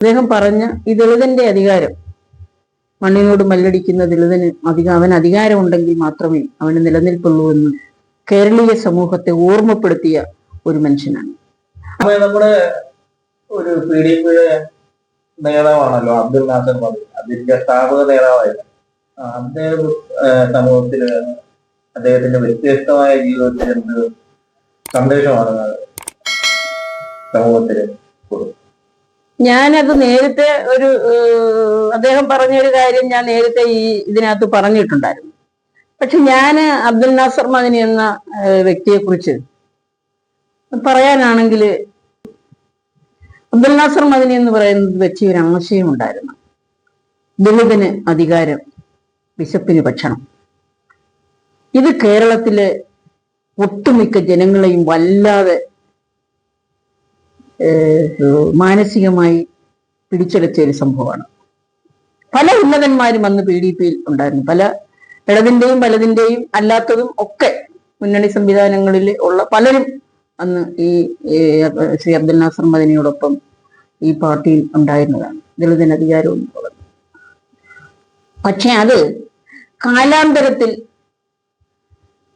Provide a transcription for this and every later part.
അദ്ദേഹം പറഞ്ഞ ഈ ദളിതന്റെ അധികാരം മണ്ണിനോട് മല്ലടിക്കുന്ന ദളിതന് അധികം അവൻ അധികാരമുണ്ടെങ്കിൽ മാത്രമേ അവന് നിലനിൽപ്പുള്ളൂ എന്ന് കേരളീയ സമൂഹത്തെ ഓർമ്മപ്പെടുത്തിയ ഒരു മനുഷ്യനാണ്. നമ്മുടെ ഒരു പി ഡി പിയുടെ നേതാവാണല്ലോ അബ്ദുൽ നാസർ മദി അതിന്റെ സ്ഥാപക നേതാവായിരുന്നു. അദ്ദേഹം സമൂഹത്തിൽ അദ്ദേഹത്തിന്റെ വ്യത്യസ്തമായ ജീവിതത്തിൽ എന്ത് സന്ദേശമാണ് സമൂഹത്തിന് കൊടുക്കുന്നത് ഞാനത് നേരത്തെ ഒരു അദ്ദേഹം പറഞ്ഞൊരു കാര്യം ഞാൻ നേരത്തെ ഈ ഇതിനകത്ത് പറഞ്ഞിട്ടുണ്ടായിരുന്നു. പക്ഷെ ഞാൻ അബ്ദുൽ നാസർ മദനി എന്ന വ്യക്തിയെ കുറിച്ച് പറയാനാണെങ്കിൽ അബ്ദുൽ നാസർ മദനി എന്ന് പറയുന്നത് വെച്ച് ഒരു ആശയം ഉണ്ടായിരുന്നു. ദളിതന് അധികാരം വിശപ്പിന് ഭക്ഷണം. ഇത് കേരളത്തിലെ ഒട്ടുമിക്ക ജനങ്ങളെയും വല്ലാതെ മാനസികമായി പിടിച്ചെടുത്ത ഒരു സംഭവമാണ്. പല ഉന്നതന്മാരും അന്ന് പി ഡി പിയിൽ ഉണ്ടായിരുന്നു. പല ഇടതിന്റെയും പലതിന്റെയും അല്ലാത്തതും ഒക്കെ മുന്നണി സംവിധാനങ്ങളിൽ ഉള്ള പലരും അന്ന് ഈ ശ്രീ അബ്ദുൽ നാസർ മദനിയോടൊപ്പം ഈ പാർട്ടിയിൽ ഉണ്ടായിരുന്നതാണ്. ദളിതന് അധികാരവും പക്ഷെ അത് കാലാന്തരത്തിൽ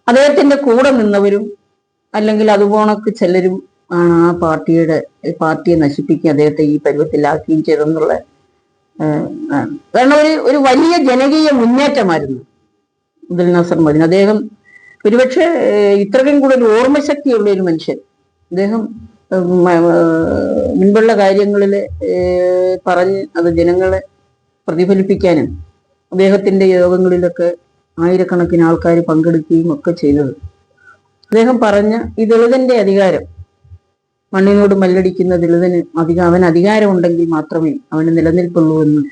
അദ്ദേഹത്തിന്റെ കൂടെ നിന്നവരും അല്ലെങ്കിൽ അതുപോണക്ക് ചിലരും ആണ് ആ പാർട്ടിയുടെ പാർട്ടിയെ നശിപ്പിക്കുക അദ്ദേഹത്തെ ഈ പരുവത്തിലാക്കുകയും ചെയ്തെന്നുള്ള കാരണം ഒരു ഒരു വലിയ ജനകീയ മുന്നേറ്റമായിരുന്നു അബ്ദുൽ നസർ മദീൻ അദ്ദേഹം ഒരുപക്ഷെ ഇത്രയും കൂടുതൽ ഓർമ്മശക്തിയുള്ള ഒരു മനുഷ്യൻ. അദ്ദേഹം മുൻപുള്ള കാര്യങ്ങളിൽ പറഞ്ഞ് അത് ജനങ്ങളെ പ്രതിഫലിപ്പിക്കാനും അദ്ദേഹത്തിന്റെ യോഗങ്ങളിലൊക്കെ ആയിരക്കണക്കിന് ആൾക്കാർ പങ്കെടുക്കുകയും ഒക്കെ ചെയ്തത്. അദ്ദേഹം പറഞ്ഞ ഈ ദളിതന്റെ അധികാരം മണ്ണിനോട് മല്ലടിക്കുന്ന ദളിതന് അധികം അവൻ അധികാരമുണ്ടെങ്കിൽ മാത്രമേ അവന് നിലനിൽപ്പുള്ളൂ എന്ന്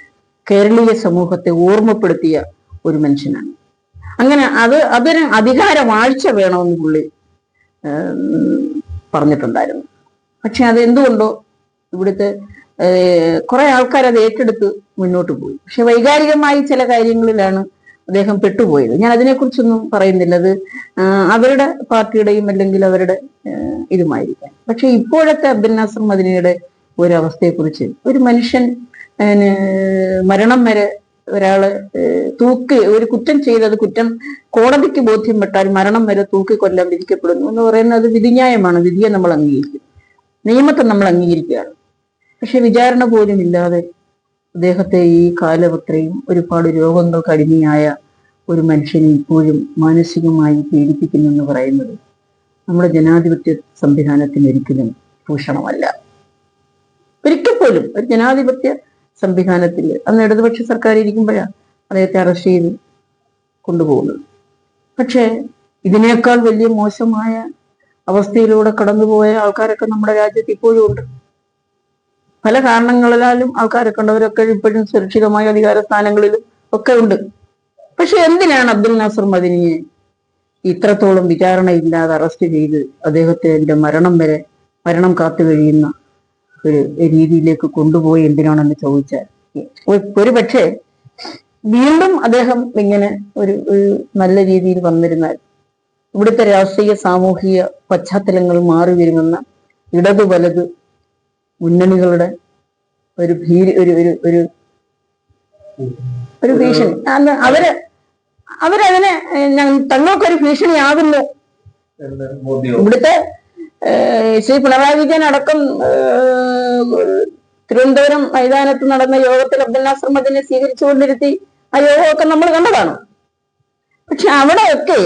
കേരളീയ സമൂഹത്തെ ഓർമ്മപ്പെടുത്തിയ ഒരു മനുഷ്യനാണ്. അങ്ങനെ അത് അതൊരു അധികാര വാഴ്ച വേണമെന്ന് പുള്ളി പറഞ്ഞിട്ടുണ്ടായിരുന്നു. പക്ഷെ അത് എന്തുകൊണ്ടോ ഇവിടുത്തെ കുറെ ആൾക്കാർ അത് ഏറ്റെടുത്ത് മുന്നോട്ട് പോയി. പക്ഷെ വൈകാരികമായി ചില കാര്യങ്ങളിലാണ് അദ്ദേഹം പെട്ടുപോയത്. ഞാൻ അതിനെക്കുറിച്ചൊന്നും പറയുന്നില്ല. അത് അവരുടെ പാർട്ടിയുടെയും അല്ലെങ്കിൽ അവരുടെ ഇതുമായിരിക്കാം. പക്ഷെ ഇപ്പോഴത്തെ അബ്ദുൽ നാസർ മദിനിയുടെ ഒരു അവസ്ഥയെക്കുറിച്ച് ഒരു മനുഷ്യൻ മരണം വരെ ഒരാൾ തൂക്ക് ഒരു കുറ്റം ചെയ്തത് കുറ്റം കോടതിക്ക് ബോധ്യപ്പെട്ടാൽ മരണം വരെ തൂക്കി കൊല്ലാൻ വിധിക്കപ്പെടുന്നു എന്ന് പറയുന്നത് വിധിന്യായമാണ്. വിധിയെ നമ്മൾ അംഗീകരിക്കും. നിയമത്തെ നമ്മൾ അംഗീകരിക്കുകയാണ്. പക്ഷെ വിചാരണ പോലും ഇല്ലാതെ അദ്ദേഹത്തെ ഈ കാലവത്രയും ഒരുപാട് രോഗങ്ങൾക്ക് അടിമയായ ഒരു മനുഷ്യനെ ഇപ്പോഴും മാനസികമായി പീഡിപ്പിക്കുന്നു എന്ന് പറയുന്നത് നമ്മുടെ ജനാധിപത്യ സംവിധാനത്തിന് ഒരിക്കലും ഭൂഷണമല്ല. ഒരിക്കൽ പോലും ഒരു ജനാധിപത്യ സംവിധാനത്തിൽ അന്ന് ഇടതുപക്ഷ സർക്കാർ ഇരിക്കുമ്പോഴാണ് അദ്ദേഹത്തെ അറസ്റ്റ് ചെയ്ത് കൊണ്ടുപോകുന്നത്. പക്ഷേ ഇതിനേക്കാൾ വലിയ മോശമായ അവസ്ഥയിലൂടെ കടന്നുപോയ ആൾക്കാരൊക്കെ നമ്മുടെ രാജ്യത്ത് ഇപ്പോഴും ഉണ്ട്. പല കാരണങ്ങളിലും ആൾക്കാരൊക്കെ ഉണ്ടവരൊക്കെ ഇപ്പോഴും സുരക്ഷിതമായ അധികാര സ്ഥാനങ്ങളിലും ഒക്കെ ഉണ്ട്. പക്ഷെ എന്തിനാണ് അബ്ദുൽ നാസർ മദിനിയെ ഇത്രത്തോളം വിചാരണ ഇല്ലാതെ അറസ്റ്റ് ചെയ്ത് അദ്ദേഹത്തിന്റെ മരണം വരെ മരണം കാത്തു കഴിയുന്ന ഒരു രീതിയിലേക്ക് കൊണ്ടുപോയി എന്തിനാണെന്ന് ചോദിച്ചാൽ? ഒരു പക്ഷേ വീണ്ടും അദ്ദേഹം ഇങ്ങനെ ഒരു ഒരു നല്ല രീതിയിൽ വന്നിരുന്നാൽ ഇവിടുത്തെ രാഷ്ട്രീയ സാമൂഹിക പശ്ചാത്തലങ്ങൾ മാറി വരുമെന്ന ഇടതു വലത് മുന്നണികളുടെ ഒരു ഭീരി ഒരു ഒരു ഒരു ഒരു ഭീഷണി. അന്ന് അവർ അവരതിനെ തങ്ങൾക്കൊരു ഭീഷണിയാകുന്നു ഇവിടുത്തെ ശ്രീ പിണറായി വിജയൻ അടക്കം തിരുവനന്തപുരം മൈതാനത്ത് നടന്ന യോഗത്തിൽ അബ്ദുൽ നാസർ മദിനെ സ്വീകരിച്ചുകൊണ്ടിരുത്തി ആ യോഗമൊക്കെ നമ്മൾ കണ്ടതാണ്. പക്ഷെ അവിടെയൊക്കെ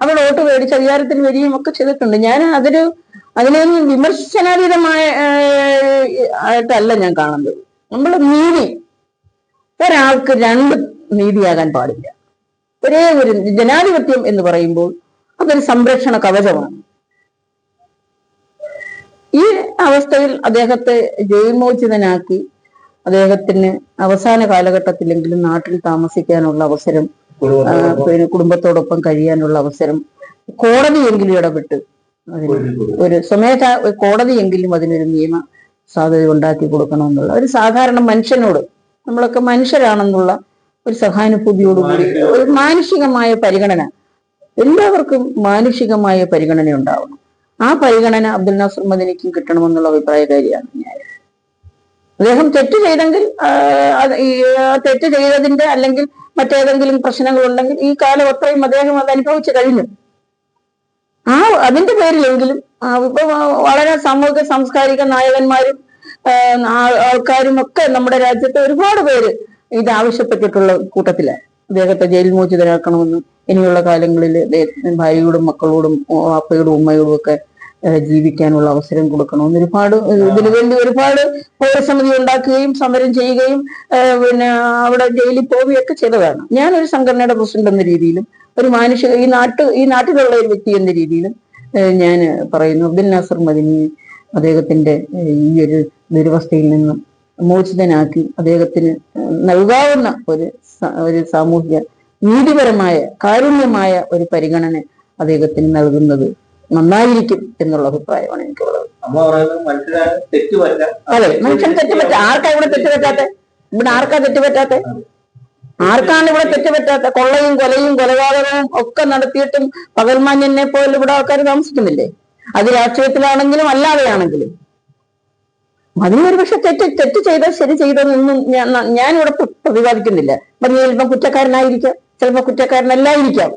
അവിടെ വോട്ട് മേടിച്ച് അധികാരത്തിൽ വരികയും ഒക്കെ ചെയ്തിട്ടുണ്ട്. ഞാൻ അതൊരു അതിനൊന്നും വിമർശനാതീതമായ ആയിട്ടല്ല ഞാൻ കാണുന്നത്. നമ്മൾ നീതി. ഒരാൾക്ക് രണ്ട് നീതിയാകാൻ പാടില്ല. ഒരേ ഒരു ജനാധിപത്യം എന്ന് പറയുമ്പോൾ അതൊരു സംരക്ഷണ കവചമാണ്. ഈ അവസ്ഥയിൽ അദ്ദേഹത്തെ ജയമോചിതനാക്കി അദ്ദേഹത്തിന് അവസാന കാലഘട്ടത്തിലെങ്കിലും നാട്ടിൽ താമസിക്കാനുള്ള അവസരം പിന്നെ കുടുംബത്തോടൊപ്പം കഴിയാനുള്ള അവസരം കോടതിയെങ്കിലും ഇടപെട്ട്. ഒരു സ്വമേധ കോടതിയെങ്കിലും അതിനൊരു നിയമ സാധ്യത ഉണ്ടാക്കി കൊടുക്കണമെന്നുള്ള ഒരു സാധാരണ മനുഷ്യനോട് നമ്മളൊക്കെ മനുഷ്യരാണെന്നുള്ള ഒരു സഹാനുഭൂതിയോടുകൂടി ഒരു മാനുഷികമായ പരിഗണന എല്ലാവർക്കും മാനുഷികമായ പരിഗണന ഉണ്ടാവണം. ആ പരിഗണന അബ്ദുൽ നാസർ മദനിക്കും കിട്ടണമെന്നുള്ള അഭിപ്രായകാരിയാണ് ഞാൻ. അദ്ദേഹം തെറ്റ് ചെയ്തെങ്കിൽ തെറ്റ് ചെയ്തതിന്റെ അല്ലെങ്കിൽ മറ്റേതെങ്കിലും പ്രശ്നങ്ങൾ ഉണ്ടെങ്കിൽ ഈ കാലം അത്രയും അദ്ദേഹം അത് അനുഭവിച്ചു കഴിഞ്ഞു. ആ അതിന്റെ പേരിലെങ്കിലും വളരെ സാമൂഹിക സാംസ്കാരിക നായകന്മാരും ആൾക്കാരും ഒക്കെ നമ്മുടെ രാജ്യത്തെ ഒരുപാട് പേര് ഇത് ആവശ്യപ്പെട്ടിട്ടുള്ള കൂട്ടത്തിലാണ് അദ്ദേഹത്തെ ജയിൽ മോചിതരാക്കണമെന്നും ഇനിയുള്ള കാലങ്ങളിൽ ഭാര്യയോടും മക്കളോടും അപ്പയോടും ഉമ്മയോടും ഒക്കെ ജീവിക്കാനുള്ള അവസരം കൊടുക്കണമെന്ന് ഒരുപാട് ഇതിനു വേണ്ടി ഒരുപാട് പൗരസമിതി ഉണ്ടാക്കുകയും സമരം ചെയ്യുകയും പിന്നെ അവിടെ ജയിലിൽ പോവുകയൊക്കെ ചെയ്തതാണ്. ഞാനൊരു സംഘടനയുടെ പ്രസിഡന്റ് എന്ന രീതിയിലും ഒരു മാനുഷിക ഈ നാട്ട് ഈ നാട്ടിലുള്ള ഒരു വ്യക്തി എന്ന രീതിയിലും ഞാൻ പറയുന്നു. അബ്ദുൽ നാസർ മദിനി അദ്ദേഹത്തിന്റെ ഈ ഒരു ദുരവസ്ഥയിൽ നിന്നും മോചിതനാക്കി അദ്ദേഹത്തിന് നൽകാവുന്ന ഒരു ഒരു സാമൂഹിക നീതിപരമായ കാരുണ്യമായ ഒരു പരിഗണന അദ്ദേഹത്തിന് നൽകുന്നത് നന്നായിരിക്കും എന്നുള്ള അഭിപ്രായമാണ് എനിക്കുള്ളത്. അതെ മനുഷ്യൻ തെറ്റുപറ്റ ആർക്കാ ഇവിടെ തെറ്റുപറ്റാത്ത? ഇവിടെ ആർക്കാ തെറ്റുപറ്റാത്ത? ആർക്കാണ് ഇവിടെ തെറ്റുപറ്റാത്ത കൊള്ളയും കൊലയും കൊലപാതകവും ഒക്കെ നടത്തിയിട്ടും പകൽമാന്യനെ പോലെ ഇവിടെ ആൾക്കാർ താമസിക്കുന്നില്ലേ? അത് രാഷ്ട്രീയത്തിലാണെങ്കിലും അല്ലാതെയാണെങ്കിലും. അതിന് ഒരു പക്ഷെ തെറ്റ് തെറ്റ് ചെയ്തോ ശരി ചെയ്തതെന്നും ഞാൻ ഞാൻ ഇവിടെ പ്ര- പ്രതിപാദിക്കുന്നില്ല. മതി ചിലപ്പോൾ കുറ്റക്കാരനായിരിക്കാം ചിലപ്പോൾ കുറ്റക്കാരനല്ലായിരിക്കാം.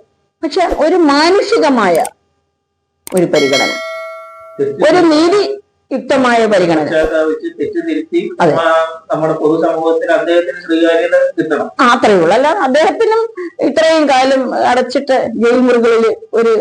പക്ഷെ ഒരു മാനുഷികമായ ഒരു പരിഗണന. ഒരു ഒരു നീതിയുക്തമായ പരിഗണന. നമ്മുടെ അദ്ദേഹത്തിന് സ്വീകാര്യത കിട്ടണം. അത്രയേ ഉള്ളൂ അല്ല അദ്ദേഹത്തിനും ഇത്രയും കാലം അടച്ചിട്ട് ജയിൽ മുറികളിൽ ഒരു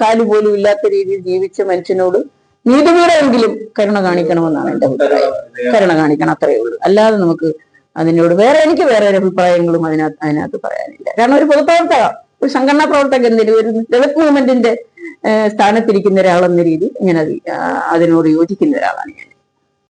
കാൽ പോലും ഇല്ലാത്ത രീതിയിൽ ജീവിച്ച മനുഷ്യനോട് നീതിപീഠമെങ്കിലും കരുണ കാണിക്കണമെന്നാണ് എന്റെ അഭിപ്രായം. കരുണ കാണിക്കണം അത്രയേ ഉള്ളൂ അല്ലാതെ നമുക്ക് അതിനോട് വേറെ എനിക്ക് വേറെ ഒരു അഭിപ്രായങ്ങളും അതിനകത്ത് അതിനകത്ത് പറയാനില്ല. കാരണം ഒരു പൊതുപ്രവർത്തക ഒരു സംഘടനാ പ്രവർത്തകൻ ഒരു ദളിത് മൂവ്മെന്റിന്റെ സ്ഥാനത്തിരിക്കുന്ന ഒരാളെന്ന രീതിയിൽ ഇങ്ങനെ അതിനോട് യോജിക്കുന്ന ഒരാളാണ് ഞാൻ.